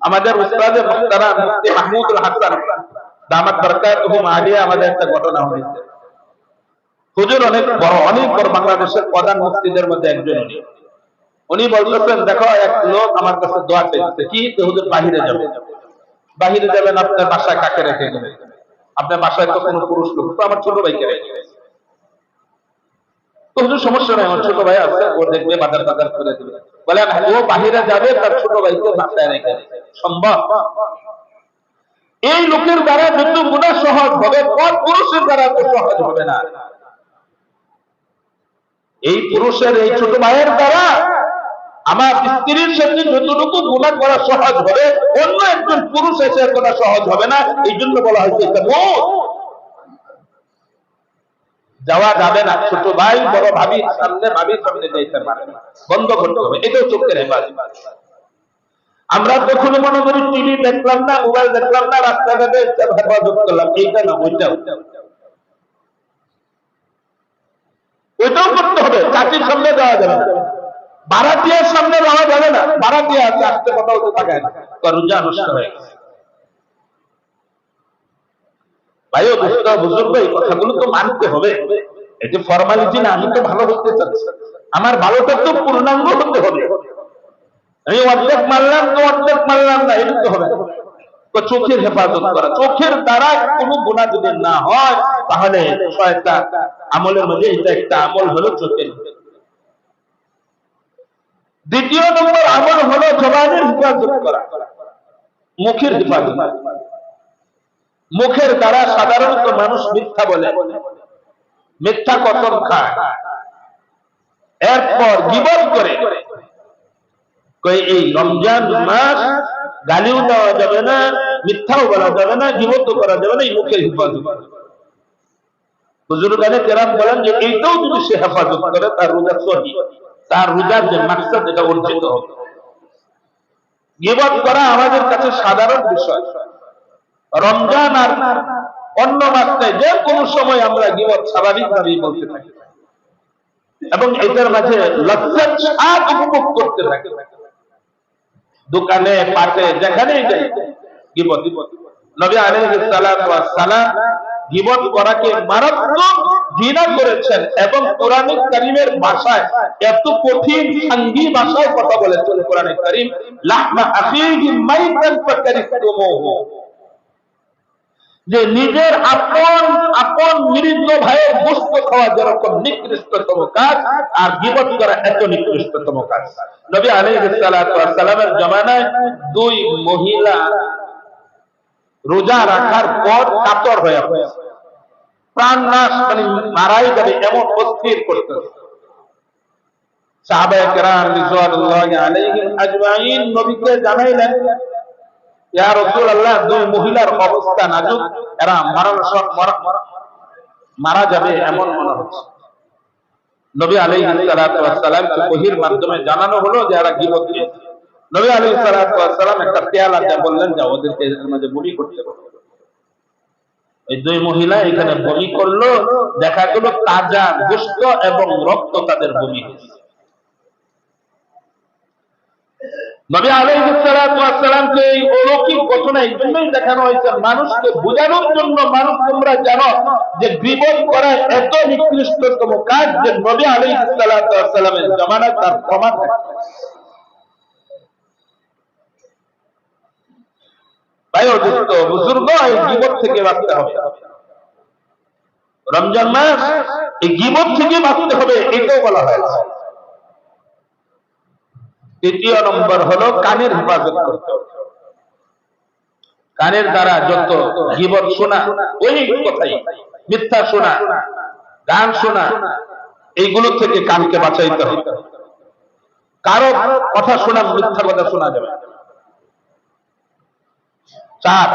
আমাদের উস্তাদে মুহতারাম মুফতি মাহমুদুল হাসান, দামাত বরকাতুহু আলিয়া আমাদের একটা ঘটনা হয়েছে। হুজুর অনেক বড় অনেক বড় বাংলাদেশের প্রধান মুফতিদের মধ্যে একজন উনি। উনি বলতেছেন, দেখো, এক লোক আমার কাছে দোয়া চাইছে কি? যে হুজুর বাহিরে যাবে। বাহিরে যাবেন, আপনার বাসায় কাকে রেখে গেলেন? আপনার বাসায় তো কোনো পুরুষ লোক, তো আমার ছোট ভাইকে রেখে গেছে। তো হুজুর সমস্যা নাই, আমার ছোট ভাই আছে, ও দেখবে, বাজার বাজার করে দেবে। বলে ও বাহিরে যাবে, তার ছোট ভাইকে বাসায় রেখে সম্ভব? এই লোকের দ্বারা যত গুণা সহজ হবে, পর পুরুষের দ্বারা তো সহজ হবে না। এই পুরুষের, এই ছোট ভাইয়ের দ্বারা আমার স্ত্রীর সাথে যতটুকু গুণা করা সহজ হবে, অন্য একজন পুরুষ এসে করা সহজ হবে না এই জন্য বলা হয়েছে এটা মত যাওয়া যাবে না। ছোট ভাই, বড় ভাবি, সামনে ভাবির সামনে যাইতে পারে বন্ধ করতে হবে। এটাও চোখের হেফাজত। আমরা কখনো মনে করি টিভি দেখলাম না, মোবাইল দেখলাম না, রাস্তাঘাটে হেফাজত করলাম। এইটা না, ওইটাও। ওইটাও করতে হবে। চাচির সামনে যাওয়া যাবে না। বারাতিয়ার সামনে যাওয়া যাবে না। বারাতিয়া আছে, আসতে কথা হতে থাকে না। তো রোজা নষ্ট হয়ে গেছে। ভাইও বুঝতে বুজুর্গ, এই কথাগুলো তো মানতে হবে। এটি ফর্মালিটি না, আমি তো ভালো হতে চাচ্ছি। আমার ভালোটা তো পূর্ণাঙ্গ হতে হবে। আমি অর্ধেক মারলাম তো অর্ধেক মারলাম না এটা তো হবে চোখের হেফাজত করা। চোখের দ্বারা কোনো গুণা যদি না হয়, তাহলে ছয়টা আমলের মধ্যে এটা একটা আমল হলো চোখের। দ্বিতীয় নম্বর আমল হলো জবানের হেফাজত করা। মুখের হেফাজত। মুখের দ্বারা সাধারণত মানুষ মিথ্যা বলে। মিথ্যা কথন খায়। এরপর গিবত করে। এই রমজান মাস গালিও দেওয়া যাবে না, মিথ্যাও বলা যাবে না গিবত করা যাবে না, এই মুখের হেফাজত হুজুরগানে কেরাম বলেন যে, এইটাও যদি সে হেফাজত করে, তার রোজা সহি। তার রোজার যে মাকসাদ, এটা অর্জিত হবে। গিবত করা আমাদের কাছে সাধারণ বিষয়। রমজান আর অন্য মাসে যে কোনো সময় আমরা গিবত স্বাভাবিকভাবেই বলতে থাকি। এবং এটার মাঝে উপভোগ করতে থাকি। দোকানে, পাটে, যেখানেই যাই, গিবত। করাকে মারাত্মক ঘৃণা করেছেন এবং কারীমের ভাষায় এত কঠিন সাঙ্গী ভাষায় কথা বলেছেন। কোরআন কারীম ফাকারিতুমুহু যে নিজের আপন আপন মৃত ভাইয়ের গোস্ত খাওয়া যেরকম নিকৃষ্টতম কাজ, আর গিবত করা এত নিকৃষ্টতম কাজ। নবী সালাতু সালামের জামানায় দুই মহিলা রোজা রাখার পর কাতর হয়ে পড়েছে প্রাণ নাশ মানে মারাই যাবে এমন অস্থির করতে সাহাবায়ে কেরাম রিজওয়ানুল্লাহি আলাইহিম আজমাইন নবীকে জানাইলেন দুই মহিলার অবস্থা নাজুক, এরা সব মারা যাবে এমন মনে হচ্ছে। নবী সালাম ওহির মাধ্যমে জানানো হলো যে এরা গীবত নবী সালাতু সালাম একটা পেয়ালা দিয়ে বললেন যে ওদেরকে মাঝে বলি করতে এই দুই মহিলা এখানে বমি করল, দেখা গেল তাজা গোস্ত এবং রক্ত তাদের বমি হয়েছে। নবী আলাইহিস সালাতু ওয়াস সালামকে এই অলৌকিক ঘটনা এই জন্যই দেখানো হয়েছে। মানুষকে বোঝানোর জন্য মানুষ তোমরা জানো যে বিপদ করা এত নিকৃষ্টতম কাজ যে নবী আলাইহিস সালাতু ওয়াস সালামের জামানায় তার প্রমাণ ভাই রমজান মাস, এই গিবত থেকে বাঁচতে হবে, এটাও বলা হয়েছে। তৃতীয় নম্বর হলো কানের হেফাজত করতে কানের দ্বারা যত গিবত শোনা, ওই কথাই। মিথ্যা শোনা, গান শোনা, এইগুলো থেকে কানকে বাঁচাইতে হবে। কারও কথা শোনা, মিথ্যা কথা শোনা যাবে চার।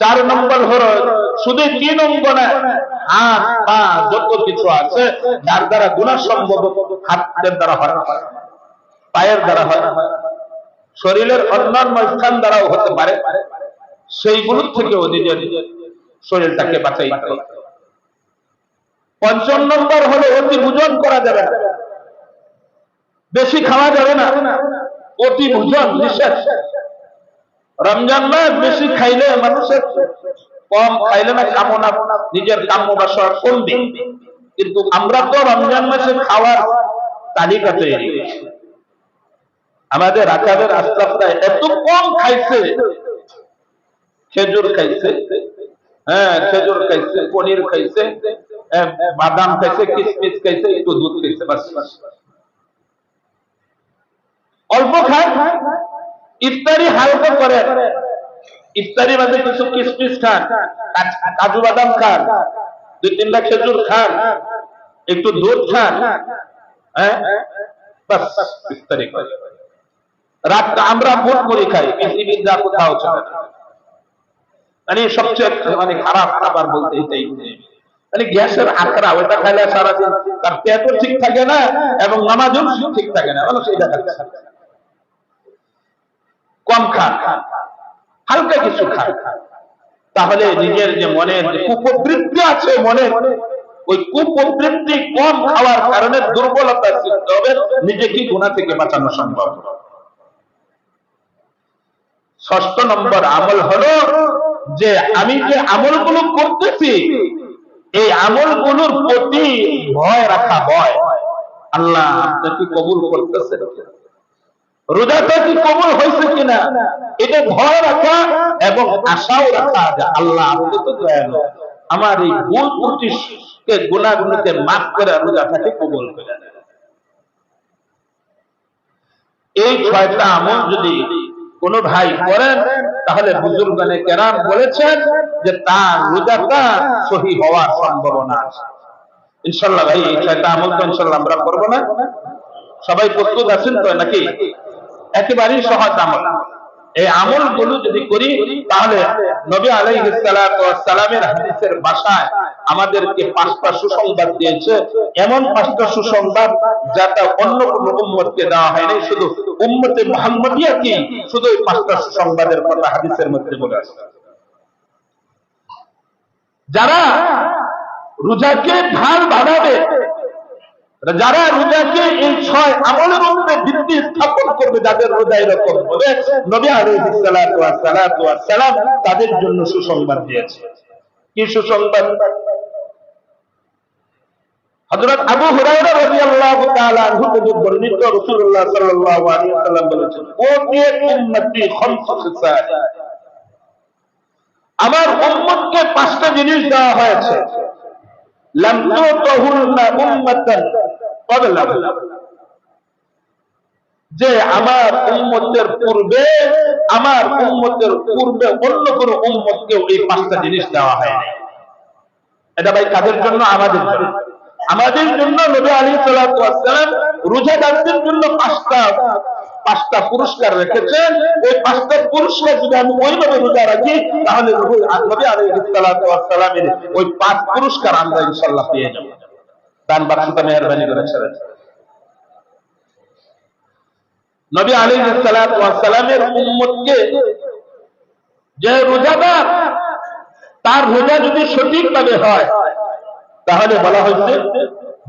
চার নম্বর হলো শুধু তিন অঙ্গ না হাত, পা, যত কিছু আছে, যার দ্বারা গুণা সম্ভব, হাতের দ্বারা হয় পায়ের দ্বারা হয়। শরীরের অন্যান্য স্থান দ্বারাও হতে পারে। সেইগুলোর থেকেও নিজের শরীরটাকে বাঁচাইতে হবে। পঞ্চম নম্বর হলো অতি ভোজন করা যাবে না। বেশি খাওয়া যাবে না। অতি ভোজন, নিষেধ। রমজান মাস বেশি খাইলে মানুষের কম খাইলে না কামনা, নিজের কাম্য বাসা কমবে। কিন্তু আমরা তো রমজান মাসে খাওয়ার তালিকা তৈরি। আমাদের আকাবের আস্তাফরা এত কম খাইছে। খেজুর খাইছে। হ্যাঁ খেজুর খাইছে পনির খাইছে আহ, বাদাম খাইছে কিশমিশ খাইছে একটু দুধ খাইছে বাস অল্প খায়। ইফতারি হালকা করে। ইফতারি মাঝে কিছু কিশমিশ খান কাজু বাদাম খান দুই তিনটা খেজুর খান একটু দুধ খান হ্যাঁ বাস ইফতারি করে। রাতটা আমরা ভোট করে খাই পৃথিবীর যা কোথাও চলে মানে সবচেয়ে মানে খারাপ খাবার বলতে এটাই। মানে গ্যাসের আখড়া ওটা খাইলে সারাদিন তার পেটও ঠিক থাকে না এবং নামাজও ঠিক থাকে না। এটা খাচ্ছে। কম খান। হালকা কিছু খান। তাহলে নিজের যে মনের যে কুপ্রবৃত্তি আছে মনে, ওই কুপ্রবৃত্তি কম খাওয়ার কারণে দুর্বলতা সৃষ্টি হবে, নিজেকে গুণা থেকে বাঁচানো সম্ভব। ষষ্ঠ নম্বর আমল হলো যে আমি যে আমলগুলো করতেছি, এই আমলগুলোর প্রতি ভয় রাখা ভয়। আল্লাহ আপনাকে কবুল করতেছেন কিনা? রোজাটা কি কবুল হয়েছে কিনা? এটা ভয় রাখা এবং আশাও রাখা যে আল্লাহ আপনি তো দয়ালু আমার এই ভুল ত্রুটিকে গুণাগুণকে মাফ করে রোজাটাকে কবুল করে এই ছয়টা আমল যদি কোন ভাই করেন তাহলে বুজুর্গানে কেরাম বলেছেন যে তার রোজাটা সহি হওয়ার সম্ভাবনা আছে। ইনশাল্লাহ ভাই, এই ছয়টা আমল তো ইনশাল্লাহ আমরা করব না। সবাই প্রস্তুত আছেন তো নাকি? একেবারেই সহজ আমল। এই আমলগুলো যদি করি, তাহলে নবী আলাইহিস সালাতু ওয়াস সালামের হাদিসের ভাষায় আমাদেরকে পাঁচটা সুসংবাদ দিয়েছে। এমন পাঁচটা সুসংবাদ যাটা অন্য কোন উম্মতকে দেওয়া হয়নি শুধু উম্মতে মুহাম্মদিয়া কি? শুধু এই পাঁচটা সুসংবাদের কথা হাদিসের মধ্যে বলে আছে। যারা রোজাকে ঢাল বাড়াবে, যারা রোজাকে এই ছয় উপরে ভিত্তি স্থাপন করবে যাদের রোজা এরকম হবে। নবী আলাইহিস সালাতু ওয়াস সালাম তাদের জন্য সুসংবাদ দিয়েছে। কি সুসংবাদ? হযরত আবু হুরায়রা রাদিয়াল্লাহু তাআলা আনহু থেকে বর্ণিত রাসূলুল্লাহ সাল্লাল্লাহু আলাইহি ওয়াসাল্লাম বলেছেন উম্মতি খিসাল আমার উম্মতকে পাঁচটা জিনিস দেওয়া হয়েছে। লাম ক্বাবলাহু যে আমার উম্মতের পূর্বে, আমার উম্মতের পূর্বে অন্য কোন উম্মতকে এই পাঁচটা জিনিস দেওয়া হয়নি। এটা ভাই কাদের জন্য? আমাদের জন্য। আমাদের জন্য নবী আলী সালাম রোজাদারদের জন্য পাঁচটা পাঁচটা পুরস্কার রেখেছেন। ওই পাঁচটা পুরস্কার যদি আমি ওইভাবে রোজা রাখি, তাহলে নবী আলী সালামের ওই পাঁচ পুরস্কার আমরা ইনশাল্লাহ পেয়ে যাব। দান বাক্সটা মেহরবানি করে ছেড়ে নবী আলী সালামের উম্মতকে যে রোজাদার, তার রোজা যদি সঠিকভাবে হয়, তাহলে বলা হয়েছে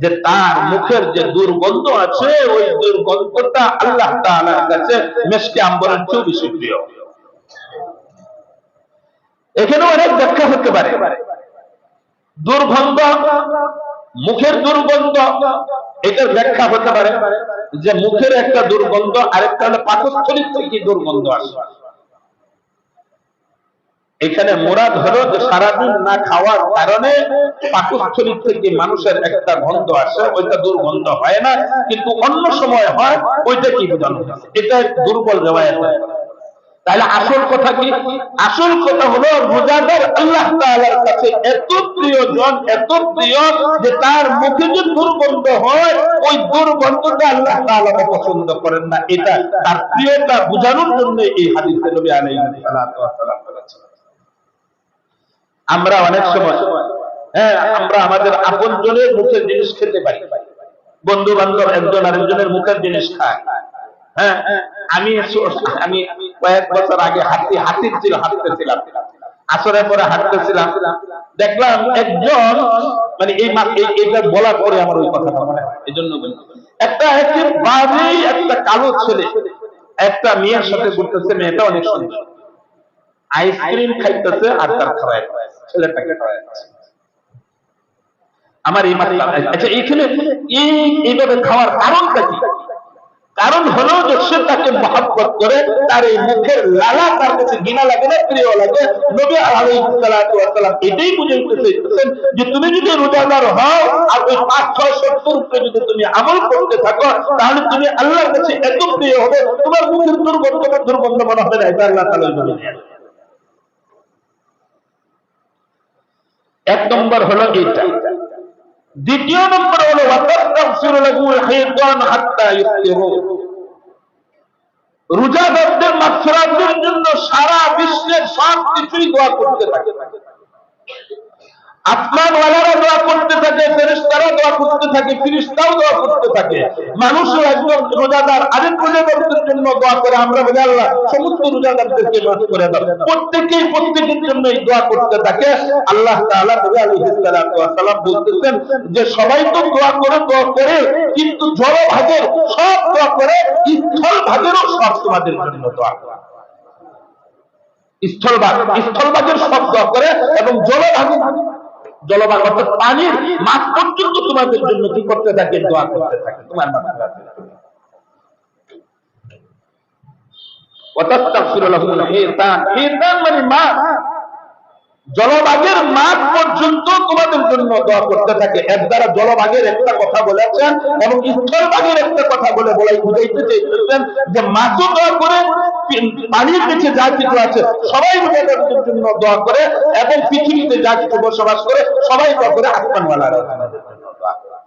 যে তার মুখের যে দুর্গন্ধ আছে, ওই দুর্গন্ধটা আল্লাহ কাছে মেশকে আম্বরের চেয়েও বেশি প্রিয়। এখানে অনেক ব্যাখ্যা হতে পারে। দুর্গন্ধ মুখের দুর্গন্ধ, এটার ব্যাখ্যা হতে পারে যে মুখের একটা দুর্গন্ধ, আরেকটা হলো পাকস্থলীর থেকে দুর্গন্ধ আসে। এখানে মোরাদ হলো যে সারাদিন না খাওয়ার কারণে পাকস্থলী থেকে মানুষের একটা গন্ধ আসে, ওইটা দুর্গন্ধ হয় না, কিন্তু অন্য সময় হয়, ওইটা কি বোঝানো এটা দুর্বল রেওয়ায়ত। তাহলে আসল কথা কি? আসল কথা হলো রোজাদার আল্লাহ তাআলার কাছে এত প্রিয়জন, এত প্রিয় যে তার মুখে যে দুর্গন্ধ হয়, ওই দুর্গন্ধটা আল্লাহ তাআলা পছন্দ করেন না। এটা তার প্রিয়তা বোঝানোর জন্য এই হাদিসে নবী আলাইহিস সালাতু আমরা অনেক সময় হ্যাঁ আমরা আমাদের আপন জনের মুখের জিনিস খেতে পারি। বন্ধু বান্ধব একজন আরেকজনের মুখের জিনিস খায়। হ্যাঁ আমি আমি কয়েক বছর আগে হাতি হাতির ছিল হাঁটতেছিলাম আসরের পরে হাঁটতেছিলাম দেখলাম একজন মানে এই মা- এই বলার পরে আমার ওই কথাটা মনে হয়। এই জন্য। একটা একেবারেই একটা কালো ছেলে। একটা মেয়ের সাথে ঘুরতেছে মেয়েটা অনেক সুন্দর। আইসক্রিম খাইতেছে আর তার খাওয়ায় ছেলেটাকে খাওয়াচ্ছে আমার এই মাত্রা আচ্ছা এইখানে এই এইভাবে খাওয়ার কারণটা কি? কারণ হলো যে সে তাকে মহাব্বত করে, তার এই মুখের লালা তার কাছে ঘৃণা লাগে না, প্রিয় লাগে। নবী আলাইহিস সালাতু ওয়াস সালাম এটাই বুঝাইতে চাইতেছেন যে তুমি যদি রোজাদার হও আর ওই পাঁচ, ছয়, সত্তর উপরে যদি তুমি আমল করতে থাকো, তাহলে তুমি আল্লাহর কাছে এত প্রিয় হবে, তোমার মুখের দুর্গন্ধ বা দুর্গন্ধ মনে হবে না, এটা আল্লাহ তাআলা বলে। এক নম্বর হলো এইটা। দ্বিতীয় নম্বর হলো রোজাদারদের মাগফিরাতের জন্য সারা বিশ্বের সব কিছুই দোয়া করতে থাকে। ওয়ালারা দোয়া করতে থাকে দোয়া করতে থাকে, ফিরিস্তাও দোয়া করতে থাকে। একজন রোজাদার আরেক রোজাদারদের জন্য দোয়া করে, আমরা সমস্ত রোজাদারদেরকে করে দাও। প্রত্যেকের জন্য এই দোয়া করতে থাকে। আল্লাহ বলতেছেন যে, সবাই তো দোয়া করে দোয়া করে, কিন্তু জলভাগের সব দোয়া করে, স্থল ভাগেরও সব তোমাদের জন্য দোয়া করে। স্থলভাগ স্থলভাগের সব দোয়া করে এবং জলভাগ জলভাগ অর্থাৎ পানির মাছ পর্যন্ত তোমাদের জন্য কি করতে থাকে? দোয়া করতে থাকে। তোমার হিতান। মানে মাঠ পর্যন্ত তোমাদের জন্য দোয়া করতে থাকে। এর দ্বারা জলভাগের একটা কথা বলেছেন এবং স্থলভাগের একটা কথা বলে বলাই বুঝাইতে চাইতেছেন যে মাছও দোয়া করে পানির নিচে যা কিছু আছে, সবাই রোজাদারদের জন্য দোয়া করে, এবং পৃথিবীতে যা কিছু বসবাস করে, সবাই দোয়া করে আসমানওয়ালারা দোয়া করে